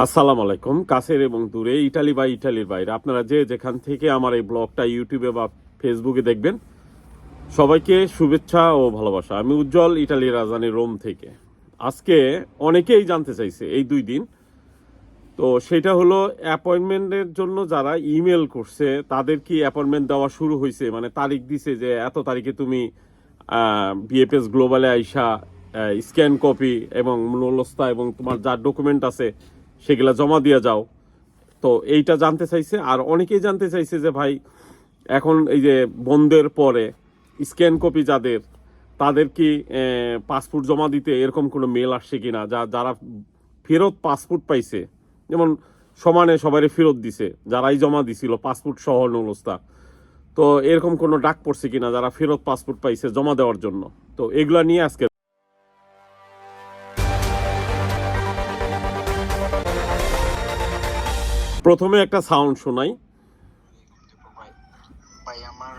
আসসালামু আলাইকুম, কাছের এবং দূরে, ইটালি বা ইটালির বাইরে। আপনারা যে যেখান থেকে আমার এই ব্লগটা ইউটিউবে বা ফেসবুকে দেখবেন, সবাইকে শুভেচ্ছা ও ভালোবাসা। আমি উজ্জ্বল ইটালির রাজধানী রোম থেকে। আজকে অনেকেই জানতে চাইছে এই দুই দিন। তো সেটা হলো অ্যাপয়েন্টমেন্টের জন্য যারা ইমেল করছে, তাদের কি অ্যাপয়েন্টমেন্ট দেওয়া শুরু হয়েছে? মানে তারিখ দিছে যে এত তারিখে তুমি বিএফএস গ্লোবালে আইসা স্ক্যান কপি এবং মূল্যস্তা এবং তোমার যা ডকুমেন্ট আছে সেগুলা জমা দিয়ে যাও। তো এইটা জানতে চাইছে, আর অনেকেই জানতে চাইছে যে ভাই, এখন এই যে বন্ধের পরে স্ক্যান কপি যাদের, তাদের কি পাসপোর্ট জমা দিতে এরকম কোনো মেল আসছে কিনা? যা, যারা ফেরত পাসপোর্ট পাইছে, যেমন সমানে সবারই ফেরত দিছে, যারাই জমা দিছিল, পাসপোর্ট সহ নলস্তা তো এরকম কোনো ডাক পড়ছে কিনা যারা ফেরত পাসপোর্ট পাইছে জমা দেওয়ার জন্য? তো এগুলা নিয়ে আজকে প্রথমে একটা সাউন্ড শোনাই। আমার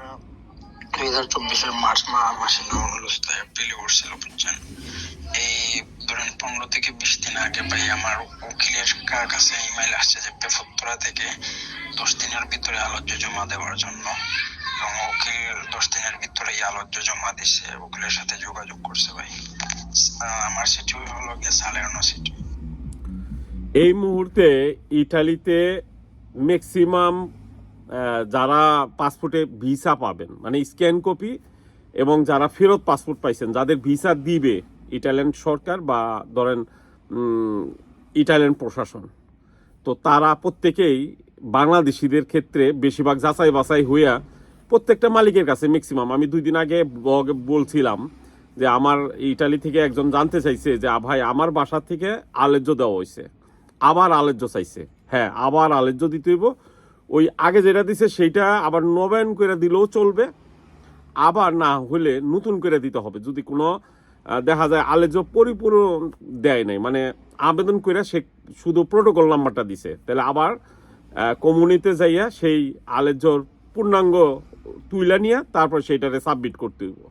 আগে ভাই আমার কাছে আসছে থেকে দশ দিনের ভিতরে জমা দেওয়ার জন্য। এবং দশ দিনের জমা সাথে যোগাযোগ করছে ভাই। আমার সিটি হলো গিয়ে সালেরনো সিটি এই মুহূর্তে ইটালিতে ম্যাক্সিমাম যারা পাসপোর্টে ভিসা পাবেন মানে স্ক্যান কপি এবং যারা ফেরত পাসপোর্ট পাইছেন, যাদের ভিসা দিবে ইটালিয়ান সরকার বা ধরেন ইটালিয়ান প্রশাসন, তো তারা প্রত্যেকেই বাংলাদেশিদের ক্ষেত্রে বেশিরভাগ যাচাই বাছাই হইয়া প্রত্যেকটা মালিকের কাছে ম্যাক্সিমাম আমি দুই দিন আগে বলছিলাম যে আমার ইটালি থেকে একজন জানতে চাইছে যে ভাই, আমার বাসা থেকে আলেজ্য দেওয়া হয়েছে আবার আলেজ্য চাইছে। হ্যাঁ আবার আলেজ্য দিতে হইব। ওই আগে যেটা দিছে সেইটা আবার নবায়ন করে দিলেও চলবে। আবার না হলে নতুন করে দিতে হবে। যদি কোনো দেখা যায় আলেজ্য পরিপূর্ণ দেয় নাই মানে আবেদন করে সে শুধু প্রোটোকল নাম্বারটা দিছে, তাহলে আবার কমিউনিতে যাইয়া সেই আলেজ্যর পূর্ণাঙ্গ তুইলা নিয়ে তারপর সেইটারে সাবমিট করতে হইব।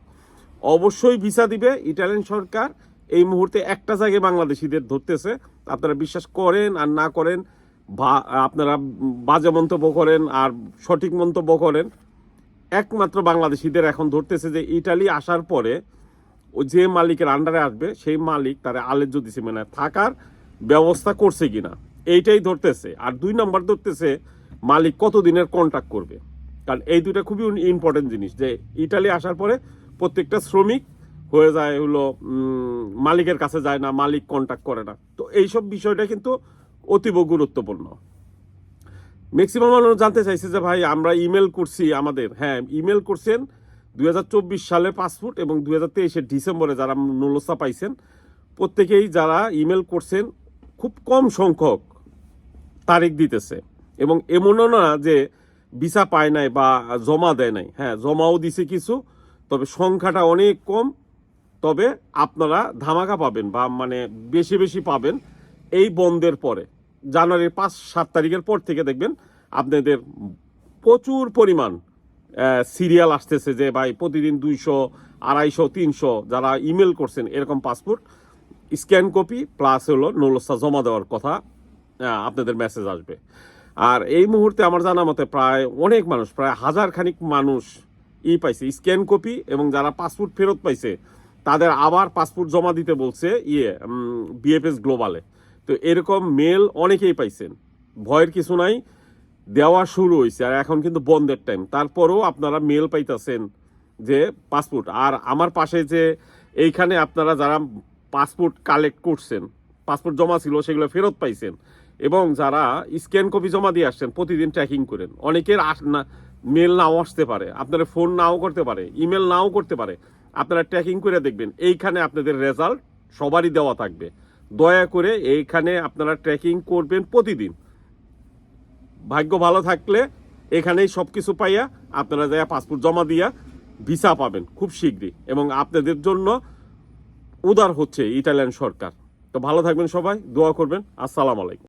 অবশ্যই ভিসা দিবে ইটালিয়ান সরকার। এই মুহূর্তে একটা জায়গায় বাংলাদেশিদের ধরতেছে। আপনারা বিশ্বাস করেন আর না করেন, বা আপনারা বাজে মন্তব্য করেন আর সঠিক মন্তব্য করেন, একমাত্র বাংলাদেশিদের এখন ধরতেছে যে ইটালি আসার পরে ও যে মালিকের আন্ডারে আসবে, সেই মালিক তারা আলেজ্য দিছে মানে থাকার ব্যবস্থা করছে কিনা, এইটাই ধরতেছে। আর দুই নম্বর ধরতেছে, মালিক কত দিনের কন্ট্রাক্ট করবে? কারণ এই দুটা খুবই ইম্পর্টেন্ট জিনিস, যে ইটালি আসার পরে প্রত্যেকটা শ্রমিক হয়ে যায় হলো মালিকের কাছে যায় না, মালিক কন্ট্যাক্ট করে না। তো এইসব বিষয়টা কিন্তু অতীব গুরুত্বপূর্ণ। ম্যাক্সিমাম মানুষ জানতে চাইছে যে ভাই, আমরা ইমেল করছি আমাদের। হ্যাঁ ইমেল করছেন দুই সালের পাসপোর্ট এবং দুই হাজার তেইশের ডিসেম্বরে যারা নুলসা পাইছেন, প্রত্যেকেই যারা ইমেল করছেন, খুব কম সংখ্যক তারিখ দিতেছে। এবং এমনও না যে ভিসা পায় নাই বা জমা দেয় নাই। হ্যাঁ জমাও দিছে কিছু, তবে সংখ্যাটা অনেক কম। তবে আপনারা ধামাকা পাবেন বা মানে বেশি বেশি পাবেন এই বন্ধের পরে। জানুয়ারির পাঁচ, সাত তারিখের পর থেকে দেখবেন আপনাদের প্রচুর পরিমাণ সিরিয়াল আসতেছে যে, ভাই, প্রতিদিন দুইশো, আড়াইশো, তিনশো যারা ইমেল করছেন এরকম পাসপোর্ট, স্ক্যান কপি, প্লাস হলো নলসা জমা দেওয়ার কথা আপনাদের মেসেজ আসবে। আর এই মুহূর্তে আমার জানা মতে প্রায় অনেক মানুষ, প্রায় হাজার খানিক মানুষ ই পাইছে, স্ক্যান কপি এবং যারা পাসপোর্ট ফেরত পাইছে তাদের আবার পাসপোর্ট জমা দিতে বলছে ইয়ে বিএফএস গ্লোবালে তো এরকম মেল অনেকেই পাইছেন। ভয়ের কিছু নাই, দেওয়া শুরু হয়েছে আর এখন কিন্তু বন্ধের টাইম তারপরেও আপনারা মেল পাইতেছেন যে পাসপোর্ট। আর আমার পাশে যে এইখানে আপনারা যারা পাসপোর্ট কালেক্ট করছেন, পাসপোর্ট জমা ছিল, সেগুলো ফেরত পাইছেন। এবং যারা স্ক্যান কপি জমা দিয়ে আসছেন, প্রতিদিন ট্র্যাকিং করেন। অনেকের মেল নাও আসতে পারে। আপনারা ফোন নাও করতে পারে ইমেল নাও করতে পারে। আপনারা ট্র্যাকিং করে দেখবেন। এইখানে আপনাদের রেজাল্ট সবারই দেওয়া থাকবে। দয়া করে এইখানে আপনারা ট্র্যাকিং করবেন প্রতিদিন। ভাগ্য ভালো থাকলে এখানেই সব কিছু পাইয়া আপনারা যাইয়া পাসপোর্ট জমা দিয়া ভিসা পাবেন খুব শীঘ্রই এবং আপনাদের জন্য উদার হচ্ছে ইটালিয়ান সরকার। তো ভালো থাকবেন সবাই, দোয়া করবেন। আসসালামু আলাইকুম।